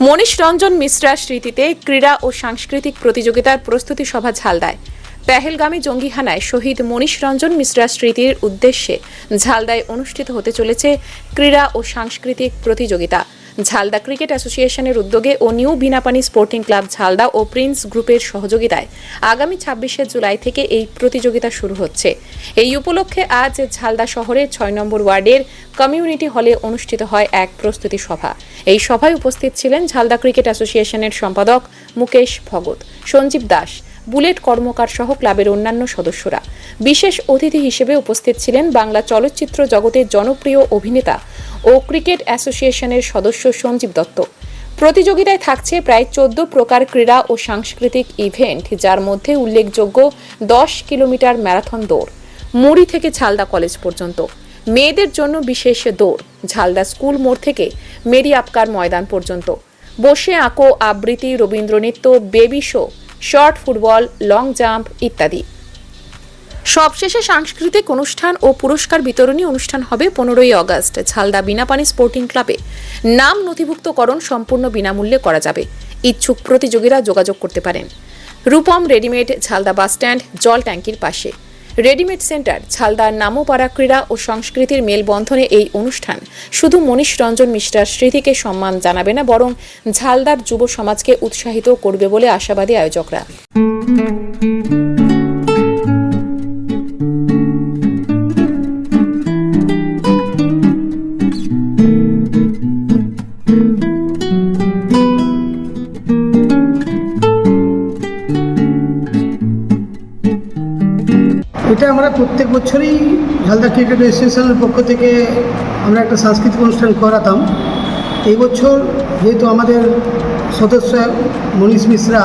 মনীষ রঞ্জন মিশ্রা স্মৃতিতে ক্রীড়া ও সাংস্কৃতিক প্রতিযোগিতার প্রস্তুতি সভা ঝালদায় পেহেলগামী জঙ্গিহানায় শহীদ মনীষ রঞ্জন মিশ্রা স্মৃতির উদ্দেশ্যে ঝালদায় অনুষ্ঠিত হতে চলেছে ক্রীড়া ও সাংস্কৃতিক প্রতিযোগিতা। ঝালদা ক্রিকেট অ্যাসোসিয়েশনের উদ্যোগে ও new Binapani sporting club Jhalda ও প্রিন্স গ্রুপের সহযোগিতায় আগামী ছাব্বিশে জুলাই থেকে এই প্রতিযোগিতা শুরু হচ্ছে। এই উপলক্ষে আজ ঝালদা শহরের ছয় নম্বর ওয়ার্ডের কমিউনিটি হলে অনুষ্ঠিত হয় এক প্রস্তুতি সভা। এই সভায় উপস্থিত ছিলেন ঝালদা ক্রিকেট অ্যাসোসিয়েশনের সম্পাদক মুকেশ ভগত, সঞ্জীব দাস বুলেট কর্মকার সহ ক্লাবের অন্যান্য সদস্যরা। বিশেষ অতিথি হিসেবে উপস্থিত ছিলেন বাংলা চলচ্চিত্র জগতের জনপ্রিয় অভিনেতা ও ক্রিকেট অ্যাসোসিয়েশনের সদস্য সঞ্জীব দত্ত। প্রতিযোগিতায় থাকছে প্রায় চোদ্দ প্রকার ক্রীড়া ও সাংস্কৃতিক ইভেন্ট, যার মধ্যে উল্লেখযোগ্য দশ কিলোমিটার ম্যারাথন দৌড়, মুড়ি থেকে ঝালদা কলেজ পর্যন্ত, মেয়েদের জন্য বিশেষ দৌড়, ঝালদা স্কুল মোড় থেকে মেরি আপকার ময়দান পর্যন্ত। বসে আঁকো আবৃত্তি রবীন্দ্রনৃত্য, baby show short football long jump ইত্যাদি। সবশেষে সাংস্কৃতিক অনুষ্ঠান ও পুরস্কার বিতরণী অনুষ্ঠান হবে পনেরোই অগস্ট ঝালদা বিনাপানি স্পোর্টিং ক্লাবে। নাম নথিভুক্তকরণ সম্পূর্ণ বিনামূল্যে করা যাবে। ইচ্ছুক প্রতিযোগীরা যোগাযোগ করতে পারেন। Rupam readymade Jhalda bus stand জল ট্যাঙ্কির পাশে। রেডিমেড সেন্টার ঝালদার নামোপাড়া ক্রীড়া ও সংস্কৃতির মেলবন্ধনে এই অনুষ্ঠান। শুধু মনীষ রঞ্জন মিশ্রার স্মৃতিকে সম্মান জানাবে না, বরং ঝালদার যুব সমাজকে উৎসাহিত করবে বলে আশাবাদী আয়োজকরা। প্রত্যেক বছরই ঝালদা ক্রিকেট অ্যাসোসিয়েশনের পক্ষ থেকে আমরা একটা সাংস্কৃতিক অনুষ্ঠান করাতাম। এই বছর যেহেতু আমাদের সদস্য মনীষ মিশ্রা,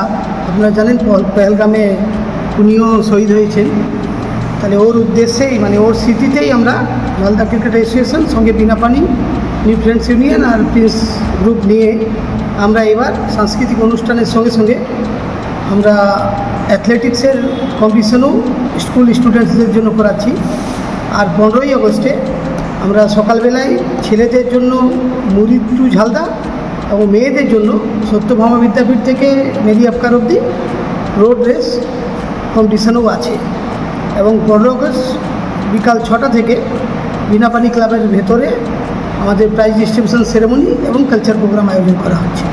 আপনারা জানেন পেহেলগামে উনিও শহীদ হয়েছেন। তাহলে ওর উদ্দেশ্যেই মানে ওর স্মৃতিতেই আমরা ঝালদা ক্রিকেট অ্যাসোসিয়েশন সঙ্গে বিনাপানি নিউ ফ্রেন্ডস ইউনিয়ন আর প্রিন্স গ্রুপ নিয়ে আমরা এবার সাংস্কৃতিক অনুষ্ঠানের সঙ্গে সঙ্গে আমরা অ্যাথলেটিক্সের কম্পিটিশনও স্কুল স্টুডেন্টসদের জন্য করাচ্ছি। আর পনেরোই আগস্টে আমরা সকালবেলায় ছেলেদের জন্য মুড়ি টু ঝালদা এবং মেয়েদের জন্য সত্যভামা বিদ্যাপীঠ থেকে মেরি আফকার অবধি রোড রেস কম্পিটিশনও আছে। এবং পনেরো আগস্ট বিকাল ছটা থেকে বিনাপানি ক্লাবের ভেতরে আমাদের প্রাইজ ডিস্ট্রিবিউশন সেরেমনি এবং কালচার প্রোগ্রাম আয়োজন করা হচ্ছে।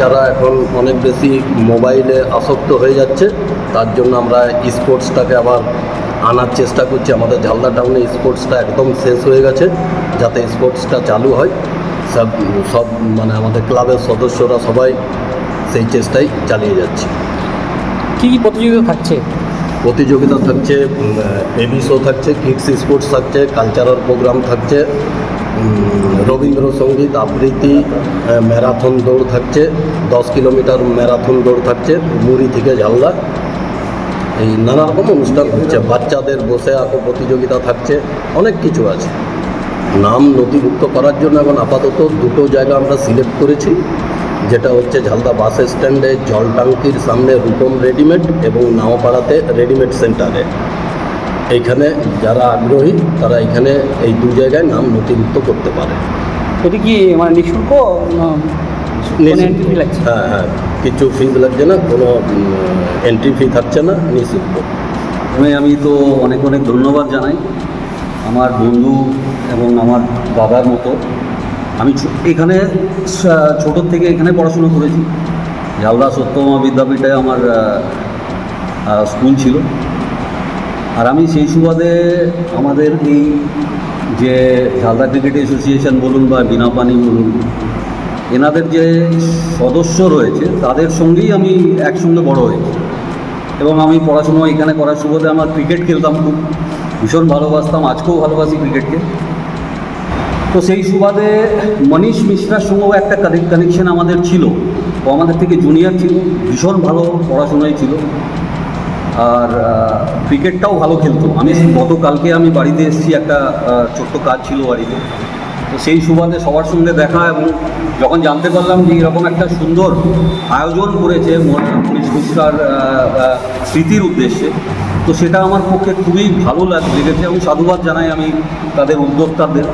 যারা এখন অনেক বেশি মোবাইলে আসক্ত হয়ে যাচ্ছে তার জন্য আমরা স্পোর্টসটাকে আবার আনার চেষ্টা করছি। আমাদের ঝালদা টাউনে স্পোর্টসটা একদম শেষ হয়ে গেছে যাতে স্পোর্টসটা চালু হয়। সব সব মানে আমাদের ক্লাবের সদস্যরা সবাই সেই চেষ্টাই চালিয়ে যাচ্ছে। কী কী প্রতিযোগিতা থাকছে? প্রতিযোগিতা থাকছে বেবি শো থাকছে কিডস স্পোর্টস থাকছে কালচারাল প্রোগ্রাম থাকছে রবীন্দ্রসঙ্গীত আবৃত্তি ম্যারাথন দৌড় থাকছে, দশ কিলোমিটার ম্যারাথন দৌড় থাকছে, মুড়ি থেকে ঝালদা এই নানা রকম অনুষ্ঠান হচ্ছে, বাচ্চাদের বসে আঁকো প্রতিযোগিতা থাকছে, অনেক কিছু আছে। নাম নথিভুক্ত করার জন্য এখন আপাতত দুটো জায়গা আমরা সিলেক্ট করেছি, যেটা হচ্ছে ঝালদা বাস স্ট্যান্ডে জল টাঙ্কির সামনে রূপম রেডিমেড এবং নাওপাড়াতে রেডিমেড সেন্টারে। এইখানে যারা আগ্রহী তারা এখানে এই দু জায়গায় নাম নথিভুক্ত করতে পারে। এটি কি মানে নিঃশুল্ক? হ্যাঁ হ্যাঁ। কিছু ফিজ লাগছে না কোনো এন্ট্রি ফি থাকছে না নিঃশুল্ক। প্রথমে আমি তো অনেক অনেক ধন্যবাদ জানাই আমার বন্ধু এবং আমার দাদার মতো। আমি ছো- এখানে ছোটোর থেকে এখানে পড়াশুনো করেছি। ঝালদা সত্যমা বিদ্যাপীঠে আমার স্কুল ছিল। আর আমি সেই সুবাদে আমাদের এই যে ঝালদা ক্রিকেট অ্যাসোসিয়েশন বলুন বা বিনা পানি বলুন, এনাদের যে সদস্য রয়েছে, তাদের সঙ্গেই আমি একসঙ্গে বড় হয়েছি। এবং আমি পড়াশুনো এখানে করার সুবাদে আমার ক্রিকেট খেলতাম খুব, ভীষণ ভালোবাসতাম, আজকেও ভালোবাসি ক্রিকেটকে। তো সেই সুবাদে মনীষ মিশ্রার সঙ্গেও একটা কানেকশন আমাদের ছিল, ও আমাদের থেকে জুনিয়র ছিল, ভীষণ ভালো পড়াশোনায় ছিল। আর ক্রিকেটটাও ভালো খেলতো। আমি গতকালকে আমি বাড়িতে এসেছি, একটা ছোট্ট কাজ ছিল বাড়িতে। তো সেই সুবাদে সবার সঙ্গে দেখা এবং যখন জানতে পারলাম যে এরকম একটা সুন্দর আয়োজন করেছে মনীষ মিশ্রার স্মৃতির উদ্দেশ্যে, তো সেটা আমার পক্ষে খুবই ভালো লাগ- লেগেছে এবং সাধুবাদ জানাই আমি তাদের উদ্যোক্তাদের।